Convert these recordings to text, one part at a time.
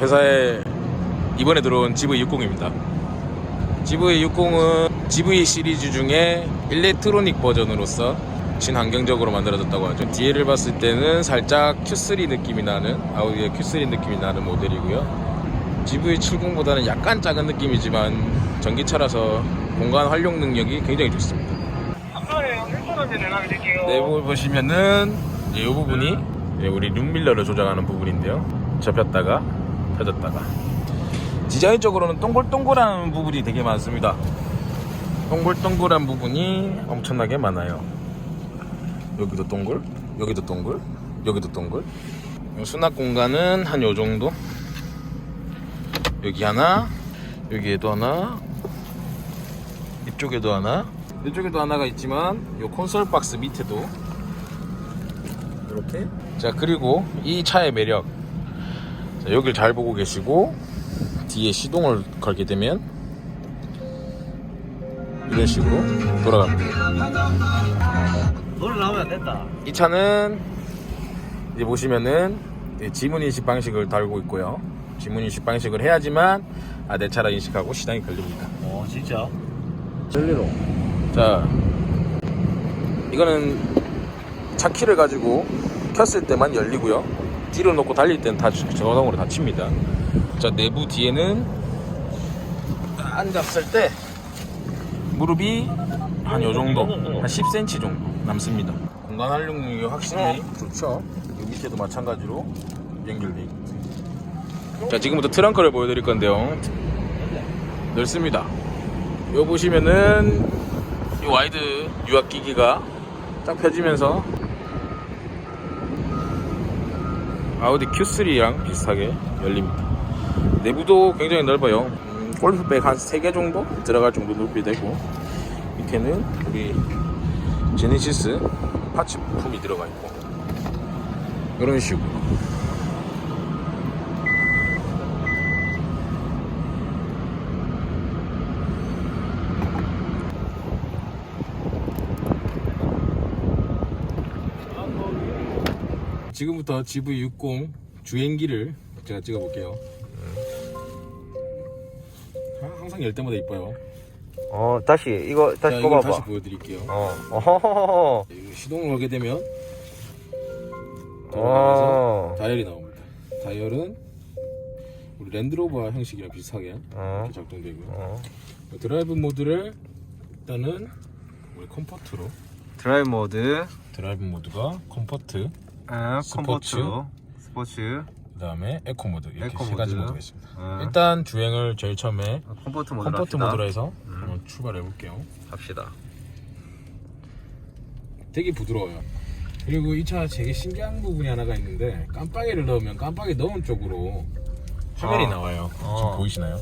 회사에 이번에 들어온 GV60입니다. GV60은 GV 시리즈 중에 일렉트로닉 버전으로서 친환경적으로 만들어졌다고 하죠. 뒤에를 봤을 때는 살짝 Q3 느낌이 나는 아우디의 Q3 느낌이 나는 모델이고요. GV70보다는 약간 작은 느낌이지만 전기차라서 공간 활용 능력이 굉장히 좋습니다. 아까요 1,000원째 내놔드릴게요 내부 보시면은 이 부분이 이제 우리 룸밀러를 조정하는 부분인데요. 접혔다가 펴졌다가 디자인적으로는 동글동글한 부분이 되게 많습니다. 동글동글한 부분이 엄청나게 많아요. 여기도 동글, 여기도 동글, 여기도 동글. 수납 공간은 한 요 정도. 여기 하나, 여기에도 하나, 이쪽에도 하나, 이쪽에도 하나가 있지만 요 콘솔 박스 밑에도 이렇게. 자 그리고 이 차의 매력. 자, 여길 잘 보고 계시고 뒤에 시동을 걸게 되면 이런 식으로 돌아갑니다. 나오면 이 차는 이제 보시면은 지문 인식 방식을 달고 있고요. 지문 인식 방식을 해야지만 아, 내 차라 인식하고 시동이 걸립니다. 어 진짜? 진리로. 자, 이거는 차 키를 가지고 켰을 때만 열리고요. 뒤로 놓고 달릴 때는 다 저동으로 닫힙니다. 자, 내부 뒤에는 앉았을 때 무릎이 한 요 정도, 한 10cm 정도 남습니다. 공간 활용력이 확실히 좋죠. 이 밑에도 마찬가지로 연결돼 있고. 자, 지금부터 트렁크를 보여드릴 건데요. 넓습니다. 요 보시면은 이 와이드 유압 기기가 딱 펴지면서 아우디 Q3랑 비슷하게 열립니다. 내부도 굉장히 넓어요. 음, 골프백 한 3개 정도 들어갈 정도 높이 되고 밑에는 우리 제네시스 파츠 부품이 들어가 있고 이런 식으로 지금부터 GV60 주행기를 제가 찍어볼게요. 하- 항상 열 때마다 이뻐요. 어 다시 이거 자, 다시 이걸 꼽아봐. 다시 보여드릴게요. 어. 어허허허. 이거 시동을 걸게 되면 어. 들어가면서 다이얼이 나옵니다. 다이얼은 우리 랜드로버 형식이랑 비슷하게 어. 이렇게 작동되고요. 어. 드라이브 모드를 일단은 우리 컴포트로 드라이브 모드. 드라이브 모드가 컴포트 아, 스포츠. 컴포트. 스포츠. 그 다음에 에코 모드 이렇게 에코 세 가지 모드. 모드가 있습니다. 어. 일단 주행을 제일 처음에 어, 컴포트 모드. 컴포트. 모드로 해서 한번 출발해 볼게요. 합시다. 되게 부드러워요. 그리고 이 차 되게 신기한 부분이 하나가 있는데 깜빡이를 넣으면 깜빡이 넣은 쪽으로 화면이 어. 나와요. 어. 지금 보이시나요?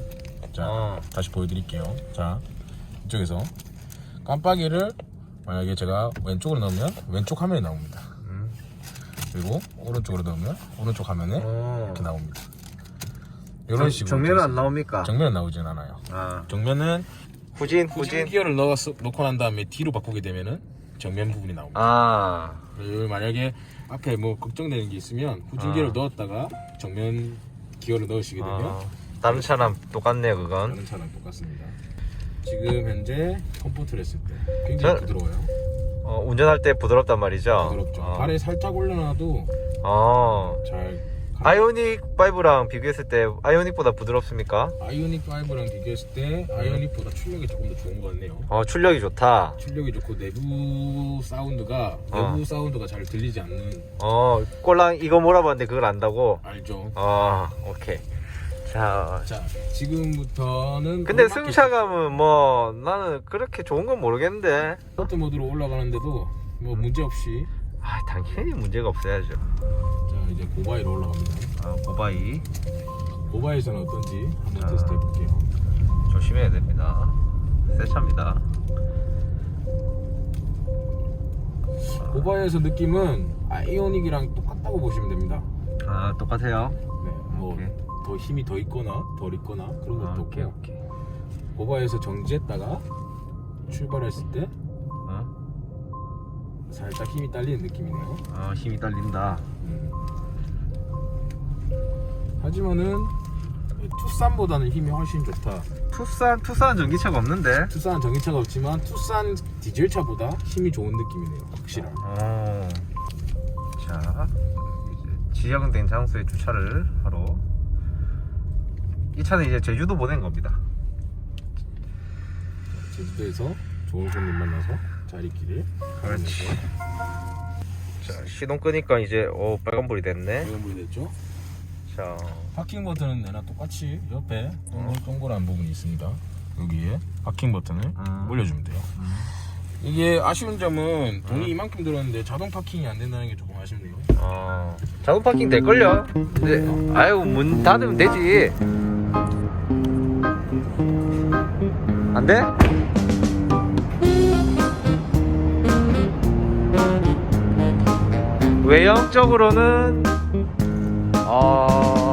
자, 어. 다시 보여드릴게요. 자, 이쪽에서 깜빡이를 만약에 제가 왼쪽으로 넣으면 왼쪽 화면이 나옵니다. 음. 그리고 오른쪽으로 넣으면 오른쪽 화면에 어. 이렇게 나옵니다. 이런 식으로 정면은 안 나옵니까? 정면은 나오진 않아요. 아. 정면은 후진 후진 후진. 기어를 넣어서 놓고 난 다음에 뒤로 바꾸게 되면은 정면 부분이 나옵니다. 아. 그리고 만약에 앞에 뭐 걱정되는 게 있으면 후진 아. 기어를 넣었다가 정면 기어를 넣으시게 되면 어. 다른 차랑 똑같네요 그건. 다른 차랑 똑같습니다. 지금 현재 컴포트를 했을 때 굉장히 저- 부드러워요. 어, 운전할 때 부드럽단 말이죠. 부드럽죠. 어. 발에 살짝 올려놔도 어. 잘 가- 아이오닉 5랑 비교했을 때 아이오닉보다 부드럽습니까? 아이오닉 5랑 비교했을 때 아이오닉보다 출력이 조금 더 좋은 것 같네요. 어, 출력이 좋다. 출력이 좋고 내부 사운드가 어. 내부 사운드가 잘 들리지 않는 어, 꼴랑 이거 몰아봤는데 그걸 안다고? 알죠. 어, 오케이. 자, 자 지금부터는 근데 승차감은 뭐 나는 그렇게 좋은 건 모르겠는데. 스포트 모드로 올라가는데도 뭐 문제 없이 아, 당연히 문제가 없어야죠. 자 이제 고바이로 올라갑니다. 아, 고바이 고바이에서는 어떤지 한번 아. 테스트 해볼게요. 조심해야 됩니다. 새 차입니다. 고바이에서 느낌은 아이오닉이랑 똑같다고 보시면 됩니다. 아, 똑같아요. 네, 뭐 오케이. 더 힘이 더 있거나 덜 있거나 그런 것도 아, 오케이, 없고 오케이. 고바이에서 정지했다가 출발했을 때 어? 살짝 힘이 딸리는 느낌이네요. 아, 힘이 딸린다. 음. 하지만은 투싼보다는 힘이 훨씬 좋다. 투싼 투싼 전기차가 없는데. 투싼 전기차가 없지만 투싼 디젤차보다 힘이 좋은 느낌이네요. 확실한. 어. 자, 이제 지정된 장소에 주차를 하러. 이 차는 이제 제주도 보낸 겁니다. 제주도에서 좋은 손님 만나서 자리길을 그렇지. 자, 시동 끄니까 이제 어 빨간불이 됐네. 이건불이 됐죠. 자, 파킹 버튼은 내나 똑같이 옆에 동글, 동글한 부분이 있습니다. 여기에 파킹 버튼을 음. 올려주면 돼요. 이게 아쉬운 점은 돈이 이만큼 들었는데 자동 파킹이 안 된다는 게 조금 아쉽네요. 어, 자동 파킹 될 걸요. 근데 아유 문 닫으면 되지. 안 돼? 외형적으로는 어